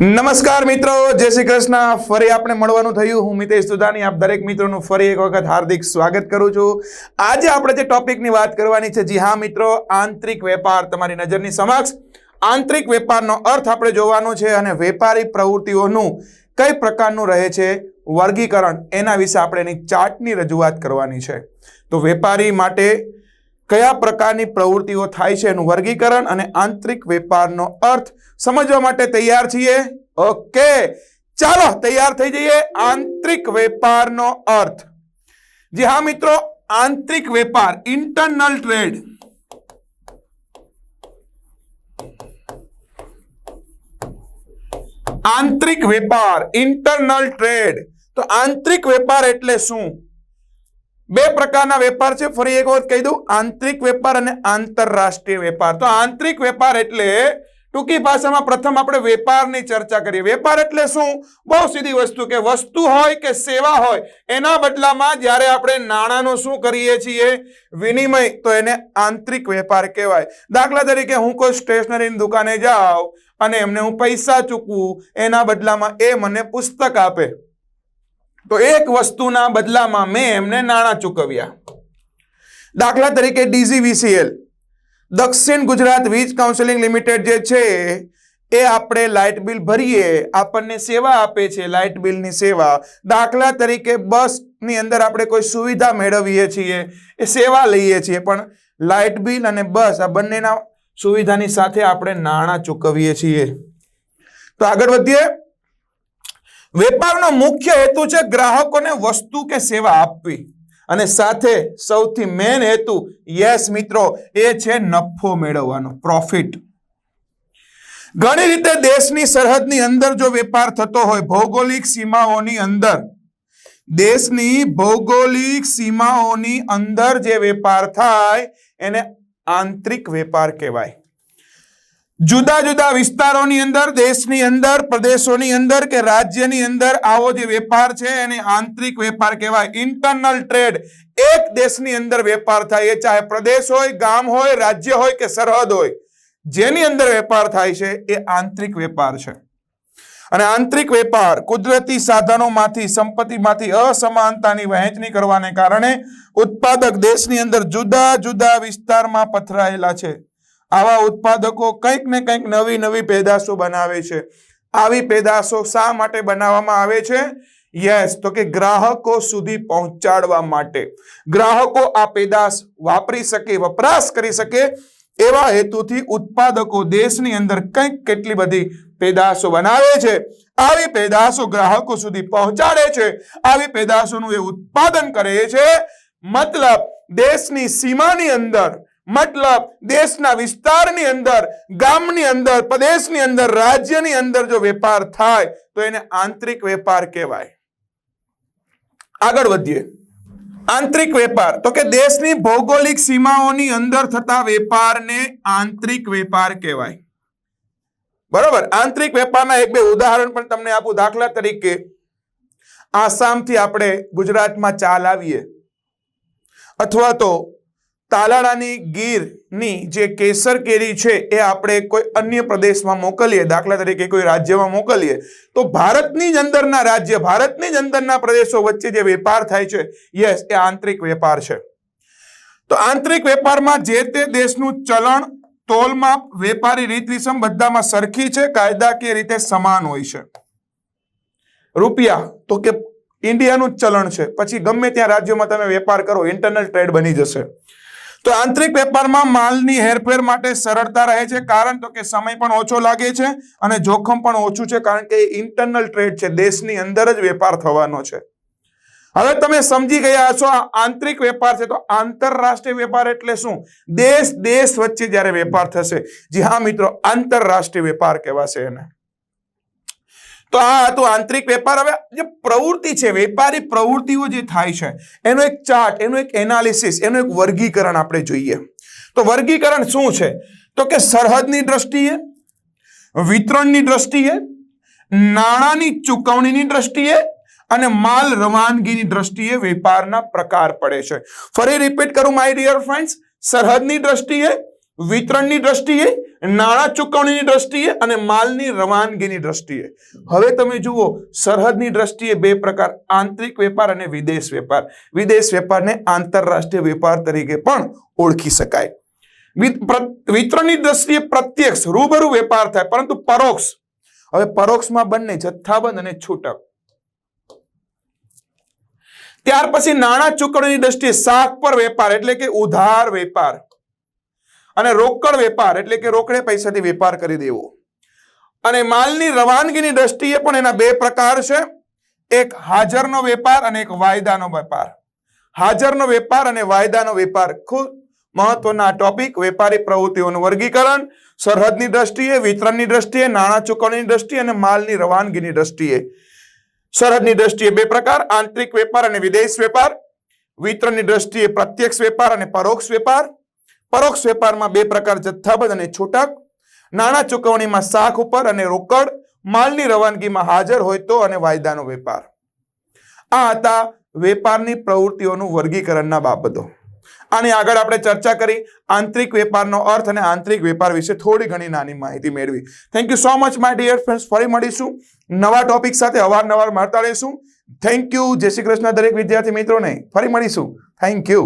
નમસ્કાર મિત્રો, જય શ્રી કૃષ્ણ. ફરી આપણે મળવાનું થયું. હું મિતેશ સુદાની આપ દરેક મિત્રોનું ફરી એક વખત હાર્દિક સ્વાગત કરું છું. આજે આપણે જે ટોપિકની વાત કરવાની છે, જી હા મિત્રો, આંતરિક વેપાર. તમારી નજરની સમક્ષ આંતરિક વેપારનો અર્થ આપણે જોવાનો છે અને વેપારી પ્રવૃત્તિઓનું કઈ પ્રકારનું રહે છે, વર્ગીકરણ, એના વિશે આપણે એની ચાર્ટની રજૂઆત કરવાની છે. તો વેપારી માટે કયા પ્રકારની પ્રવૃત્તિઓ થાય છે એનું વર્ગીકરણ અને આંતરિક વેપારનો અર્થ સમજવા માટે તૈયાર છીએ? ઓકે. ચાલો, તૈયાર થઈ જઈએ આંતરિક વેપારનો અર્થ. જી હા મિત્રો, આંતરિક વેપાર ઇન્ટરનલ ટ્રેડ આંતરિક વેપાર ઇન્ટરનલ ટ્રેડ તો આંતરિક વેપાર એટલે શું? બે પ્રકારના વેપાર છે. ફરી એક વખત કહી દઉં, આંતરિક વેપાર અને આંતરરાષ્ટ્રીય વેપાર. તો આંતરિક વેપાર એટલે ટૂંકી ભાષામાં પ્રથમ આપણે વેપારની ચર્ચા કરીએ. વેપાર એટલે શું? બહુ સીધી વસ્તુ કે વસ્તુ હોય કે સેવા હોય, એના બદલામાં જ્યારે આપણે નાણાંનો શું કરીએ છીએ? વિનિમય, તો એને આંતરિક વેપાર કહેવાય. દાખલા તરીકે હું કોઈ સ્ટેશનરીની દુકાને જાઉં અને એમને હું પૈસા ચૂકવું, એના બદલામાં એ મને પુસ્તક આપે. તો એક વસ્તુના બદલામાં મેં એમને નાણાં ચૂકવ્યા. દાખલા તરીકે ડીજીવીસીએલ દક્ષિણ ગુજરાત વીજ કાઉન્સિલિંગ લિમિટેડ જે છે, એ આપણે લાઇટ બિલ ભરીએ, આપણને સેવા આપે છે લાઇટ બિલની સેવા. દાખલા તરીકે બસની અંદર આપણે કોઈ સુવિધા મેળવીએ છીએ, એ સેવા લઈએ છીએ, પણ લાઇટ બિલ અને બસ આ બંનેના સુવિધાની સાથે આપણે નાણાં ચૂકવીએ છીએ. તો આગળ વધીએ. વેપારનો મુખ્ય હેતુ છે ગ્રાહકોને વસ્તુ કે સેવા આપવી. અને સાથે સૌથી મેન હેતુ યસ મિત્રો, એ છે નફો મેળવવાનો પ્રોફિટ ઘણી રીતે દેશની સરહદની અંદર જો વેપાર થતો હોય, ભૌગોલિક સીમાઓની અંદર, દેશની ભૌગોલિક સીમાઓની અંદર જે વેપાર થાય, એને આંતરિક વેપાર કહેવાય. જુદા જુદા વિસ્તારોની અંદર, દેશની અંદર, પ્રદેશોની અંદર કે રાજ્યની અંદર આવો જે વેપાર છે એને આંતરિક વેપાર કહેવાય. ઇન્ટરનલ ટ્રેડ એક દેશની અંદર વેપાર થાય. એ ચાહે પ્રદેશ હોય, ગામ હોય, રાજ્ય હોય કે સરહદ હોય. જેની અંદર વેપાર થાય છે, એ આંતરિક વેપાર છે. અને આંતરિક વેપાર કુદરતી સાધનોમાંથી, સંપત્તિમાંથી અસમાનતાની વહેંચણી કરવાને કારણે ઉત્પાદક દેશની અંદર જુદા જુદા વિસ્તારમાં પથરાયેલા છે. આવા ઉત્પાદકો કંઈક ને કંઈક નવી નવી પેદાશો બનાવે છે. આવી પેદાશો શા માટે બનાવવામાં આવે છે? યસ તો કે ગ્રાહકો સુધી પહોંચાડવા માટે. ગ્રાહકો આ પેદાશ વાપરી શકે, વપરાશ કરી શકે એવા હેતુથી ઉત્પાદકો દેશની અંદર કંઈક કેટલી બધી પેદાશો બનાવે છે. આવી પેદાશો ગ્રાહકો સુધી પહોંચાડે છે. આવી પેદાશોનું એ ઉત્પાદન કરે છે. મતલબ, દેશની સીમાની અંદર મતલબ દેશના વિસ્તારની અંદર, ગામની અંદર, પ્રદેશની અંદર, રાજ્યની અંદર જો વેપાર થાય, તો એને આંતરિક વેપાર કહેવાય. આગળ વધીએ. આંતરિક વેપાર. તો કે દેશની ભૌગોલિક સીમાઓની અંદર થતા વેપારને આંતરિક વેપાર કહેવાય. બરોબર? આંતરિક વેપારના એક બે ઉદાહરણ પણ તમને આપું દાખલા તરીકે. આસામથી આપણે ગુજરાતમાં ચાલ આવીએ. અથવા તો તાલાળાની ગીરની જે કેસર કેરી છે એ આપણે કોઈ અન્ય પ્રદેશમાં મોકલીએ, દાખલા તરીકે કોઈ રાજ્યમાં મોકલીએ, તો ભારતની જ અંદરના રાજ્ય, ભારતની જ અંદરના પ્રદેશો વચ્ચે જે વેપાર થાય છે, યસ, એ આંતરિક વેપાર છે. તો આંતરિક વેપારમાં જે તે દેશનું ચલણ, તોલમાપ, વેપારી રીત રીસમ બધામાં સરખી છે, કાયદાકીય રીતે સમાન હોય છે. રૂપિયા, તો કે ઇન્ડિયાનું ચલણ છે, પછી ગમે ત્યાં રાજ્યોમાં તમે વેપાર કરો ઇન્ટરનલ ટ્રેડ બની જશે. તો આંતરિક વેપારમાં માલની હેરફેર માટે સરળતા રહે છે. કારણ તો કે સમય પણ ઓછો લાગે છે અને જોખમ પણ ઓછું છે કારણ કે ઇન્ટરનલ ટ્રેડ છે. દેશની અંદર જ વેપાર થવાનો છે. હવે તમે સમજી ગયા હશો આંતરિક વેપાર છે તો આંતરરાષ્ટ્રીય વેપાર એટલે શું? દેશ દેશ વચ્ચે જ્યારે વેપાર થશે. જી હા મિત્રો, આંતરરાષ્ટ્રીય વેપાર કહેવાશે એને. તો આ હતું આંતરિક વેપાર. હવે જે પ્રવૃત્તિ છે, વેપારી પ્રવૃત્તિઓ જે થાય છે, એનો એક ચાર્ટ એનું એક એનાલિસિસ એનું એક વર્ગીકરણ આપણે જોઈએ. તો વર્ગીકરણ શું છે? તો કે સરહદની દ્રષ્ટિએ, વિતરણની દ્રષ્ટિએ, નાણાંની ચૂકવણીની દ્રષ્ટિએ અને માલ રવાનગીની દ્રષ્ટિએ વેપારના પ્રકાર પડે છે. ફરી રિપીટ કરું માય ડિયર ફ્રેન્ડ્સ સરહદની દ્રષ્ટિએ, વિતરણની દ્રષ્ટિએ નાણાં ચૂકવણીની દ્રષ્ટિએ અને માલની રવાનગીની દ્રષ્ટિએ. હવે તમે જુઓ, સરહદની દ્રષ્ટિએ બે પ્રકાર, આંતરિક વેપાર અને વિદેશ વેપાર. વિદેશ વેપારને આંતરરાષ્ટ્રીય વેપાર તરીકે પણ ઓળખી શકાય. વિતરણની દ્રષ્ટિએ પ્રત્યક્ષ, રૂબરૂ વેપાર થાય, પરંતુ પરોક્ષ. હવે પરોક્ષમાં બંને જથ્થાબંધ અને છૂટક. ત્યાર પછી નાણાં ચૂકવણીની દ્રષ્ટિએ શાક પર વેપાર, એટલે કે ઉધાર વેપાર. અને રોકડ વેપાર, એટલે કે રોકડે પૈસાથી વેપાર કરી દેવો. અને માલની રવાનગીની દ્રષ્ટિએ પણ એના બે પ્રકાર છે. એક હાજરનો વેપાર અને એક વાયદાનો વેપાર. હાજરનો વેપાર અને વાયદાનો વેપાર ખૂબ મહત્વના ટોપિક. વેપારી પ્રવૃત્તિઓનું વર્ગીકરણ, સરહદની દ્રષ્ટિએ, વિતરણની દ્રષ્ટિએ, નાણાં ચૂકવણીની દ્રષ્ટિએ અને માલની રવાનગીની દ્રષ્ટિએ. સરહદની દ્રષ્ટિએ બે પ્રકાર, આંતરિક વેપાર અને વિદેશ વેપાર. વિતરણની દ્રષ્ટિએ પ્રત્યક્ષ વેપાર અને પરોક્ષ વેપાર. પરોક્ષ વેપારમાં બે પ્રકાર જથ્થાબંધ અને છૂટક. નાણાં ચૂકવણીમાં શાખ ઉપર અને રોકડ. માલની રવાનગીમાં હાજર હોય તો અને વાયદાનો વેપાર. આ હતા વેપારની પ્રવૃત્તિઓનું વર્ગીકરણના બાબતો. આની આગળ આપણે ચર્ચા કરી આંતરિક વેપારનો અર્થ અને આંતરિક વેપાર વિશે થોડી ઘણી નાની માહિતી મેળવી. Thank you so much my dear friends ફરી મળીશું. નવા ટોપિક સાથે અવારનવાર મળતા રહીશું. થેન્ક યુ જય શ્રી કૃષ્ણ, દરેક વિદ્યાર્થી મિત્રોને. ફરી મળીશું. Thank you